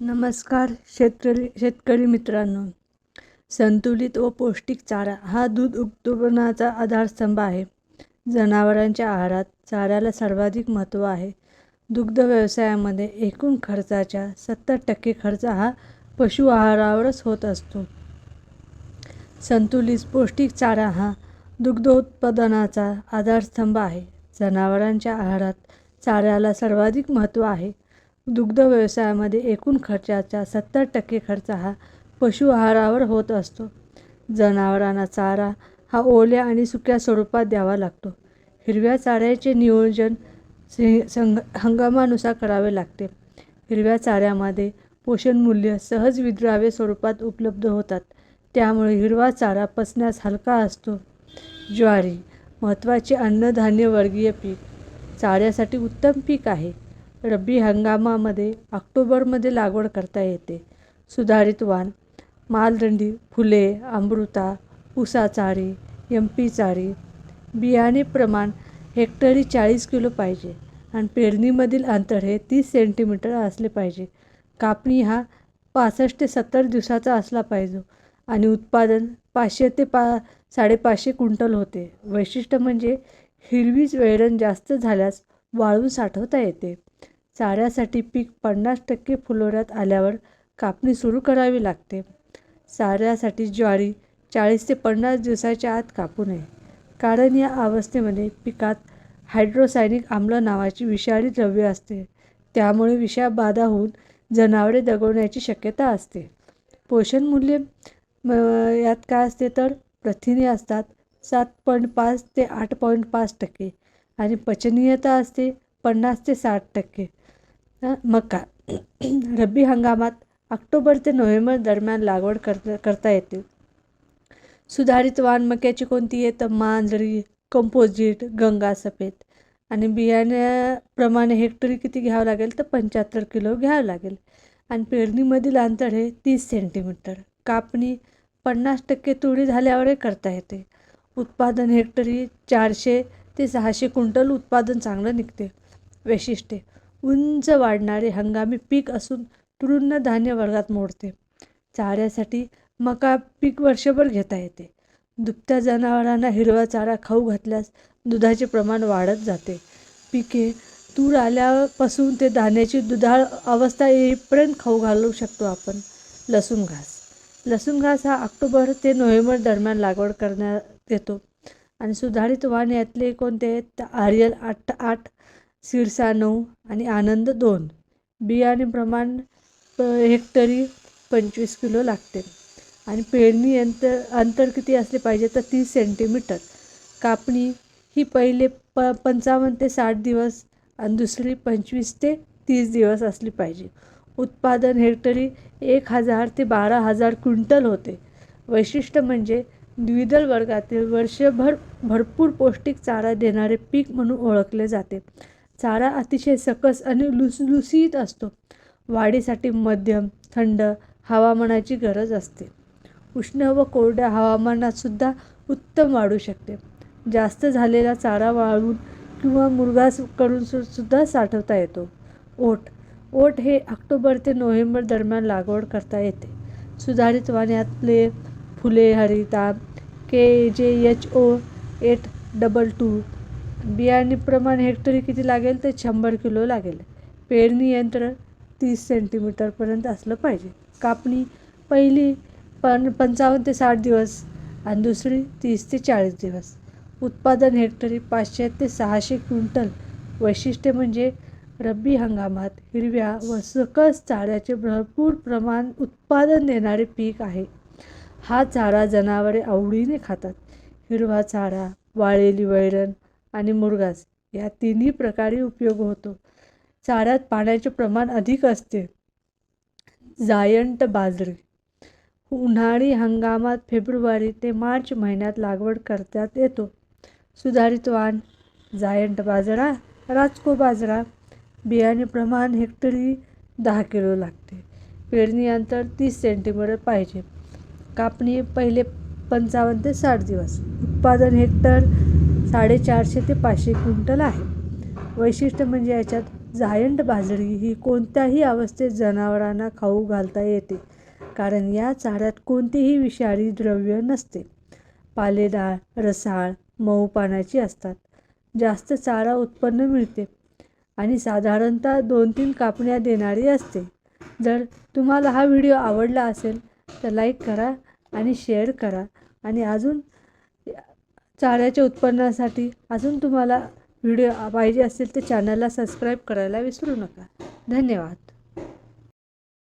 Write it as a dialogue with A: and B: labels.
A: नमस्कार शेतकरी शेतकरी मित्रांनो. संतुलित व पौष्टिक चारा हा दूध उत्पादनाचा आधारस्तंभ आहे. जनावरांच्या आहारात चाऱ्याला सर्वाधिक महत्त्व आहे. दुग्ध व्यवसायामध्ये एकूण खर्चाच्या सत्तर टक्के खर्च हा पशु आहारावरच होत असतो. संतुलित पौष्टिक चारा हा दुग्धोत्पादनाचा आधारस्तंभ आहे. जनावरांच्या आहारात चाऱ्याला सर्वाधिक महत्त्व आहे. दुग्ध व्यवसायामध्ये एकूण खर्चाचा सत्तर टक्के खर्च हा पशु आहारावर होत असतो. जनावरांना चारा हा ओल्या आणि सुक्या स्वरूपात द्यावा लागतो. हिरव्या चाऱ्याचे नियोजन संघ संग हंगामानुसार करावे लागते. हिरव्या चाऱ्यामध्ये पोषणमूल्य सहज विद्राव्य स्वरूपात उपलब्ध होतात. त्यामुळे हिरवा चारा पचण्यास हलका असतो. ज्वारी महत्त्वाचे अन्नधान्यवर्गीय पीक. चाऱ्यासाठी उत्तम पीक आहे. रब्बी हंगामामध्ये ऑक्टोबरमध्ये लागवड करता येते. सुधारित वाण मालदंडी फुले अमृता उसा चारी एम पी चारी बियाणे प्रमाण हेक्टरी चाळीस किलो पाहिजे आणि पेरणीमधील अंतर हे तीस सेंटीमीटर असले पाहिजे. कापणी हा पासष्ट ते सत्तर दिवसाचा असला पाहिजे आणि उत्पादन पाचशे ते पा साडेपाचशे क्विंटल होते. वैशिष्ट्य म्हणजे हिरवीच वेळण जास्त झाल्यास वाळवून साठवता येते. चाऱ्यासाठी पीक पन्नास टक्के फुलोऱ्यात आल्यावर कापणी सुरू करावी लागते. चाऱ्यासाठी ज्वारी चाळीस ते पन्नास दिवसाच्या आत कापू नये. कारण या अवस्थेमध्ये पिकात हायड्रोसायनिक आम्ल नावाची विषारी द्रव्य असते. त्यामुळे विषाबाधा होऊन जनावरे दगवण्याची शक्यता असते. पोषण मूल्य यात काय असते तर प्रथिने असतात सात पॉईंट पाच ते आठ पॉईंट पाच टक्के. आणि पचनीयता असते पन्नास ते साठ टक्के. मका रब्बी हंगामात ऑक्टोबर ते नोव्हेंबर दरम्यान लागवड कर करता येते. सुधारित वाण मक्याची कोणती आहे तर मांजरी कंपोजिट गंगा सफेद. आणि बियाण्याप्रमाणे हेक्टरी किती घ्यावं लागेल? तर पंच्याहत्तर किलो घ्यावं लागेल. आणि पेरणीमधील अंतर हे तीस सेंटीमीटर. कापणी पन्नास टक्के तुळी झाल्यावरही करता येते. उत्पादन हेक्टरी चारशे ते सहाशे क्विंटल उत्पादन चांगलं निघते. वैशिष्ट्ये. उंच वाढणारे हंगामी पीक असून तृणधान्य वर्गात मोडते. चाऱ्यासाठी मका पीक वर्षभर घेता येते. दुभत्या जनावरांना हिरवा चारा खाऊ घातल्यास दुधाचे प्रमाण वाढत जाते. पिके तूर आल्यापासून ते धान्याची दुधाळ अवस्था येईपर्यंत खाऊ घालू शकतो आपण. लसूण घास. लसूण घास हा ऑक्टोबर ते नोव्हेंबर दरम्यान लागवड करण्यात येतो. आणि सुधारित वाण यातले कोणते आहेत? तर आर्यल आठ आठ सिरसा नऊ आणि आनंद दोन. बियाणे प्रमाण प हेक्टरी पंचवीस किलो लागते. आणि पेरणी अंतर अंतर किती असले पाहिजे तर तीस सेंटीमीटर. कापणी ही पहिले प पंचावन्न ते साठ दिवस आणि दुसरी पंचवीस ते तीस दिवस असली पाहिजे. उत्पादन हेक्टरी एक हजार ते बारा हजार क्विंटल होते. वैशिष्ट्य म्हणजे द्विदल वर्गातील वर्षभर भरपूर पौष्टिक चारा देणारे पीक म्हणून ओळखले जाते. चारा अतिशय सकस आणि लुसलुसीत असतो. वाढीसाठी मध्यम थंड हवामानाची गरज असते. उष्ण व कोरड्या हवामानातसुद्धा उत्तम वाढू शकते. जास्त झालेला चारा वाळून किंवा मुरघास करून सुद्धा साठवता येतो. ओट ओट हे ऑक्टोबर ते नोव्हेंबर दरम्यान लागवड करता येते. सुधारित वाण्यातले Phule Harita K J H O eight double two बियाणे प्रमाण हेक्टरी किती लागेल तर शंभर किलो लागेल. पेरणी यंत्र तीस सेंटीमीटरपर्यंत असलं पाहिजे. कापणी पहिली पण पंचावन्न ते साठ दिवस आणि दुसरी तीस ते चाळीस दिवस. उत्पादन हेक्टरी पाचशे ते सहाशे क्विंटल. वैशिष्ट्य म्हणजे रब्बी हंगामात हिरव्या व सकस चाऱ्याचे भरपूर प्रमाण उत्पादन देणारे पीक आहे. हा चारा जनावरे आवडीने खातात. हिरवा चारा वाळलेली वैरण आणि मुरघास या तिन्ही प्रकारे उपयोग होतो. चाऱ्यात पाण्याचे प्रमाण अधिक असते. जायंट बाजरी. उन्हाळी हंगामात फेब्रुवारी ते मार्च महिन्यात लागवड करण्यात येतो. सुधारित वाण जायंट बाजरा राजको बाजरा बियाणे प्रमाण हेक्टरी दहा किलो लागते. पेरणी अंतर तीस सेंटीमीटर पाहिजे. कापणी पहिले पंचावन्न ते साठ दिवस. उत्पादन हेक्टर साडेचारशे ते पाचशे क्विंटल आहे. वैशिष्ट्य म्हणजे याच्यात जायंट बाजरी ही कोणत्याही अवस्थेत जनावरांना खाऊ घालता येते कारण या चाऱ्यात कोणतीही विषारी द्रव्य नसते. पालेदार रसाळ मऊ पानाची असतात. जास्त चारा उत्पन्न मिळते आणि साधारणतः दोन तीन कापण्या देणारी असते. जर तुम्हाला हा व्हिडिओ आवडला असेल तर लाईक करा आणि शेअर करा आणि अजून चाऱ्याच्या उत्पन्नासाठी अजून तुम्हाला व्हिडिओ पाहिजे असेल तर चॅनलला सबस्क्राईब करायला विसरू नका. धन्यवाद.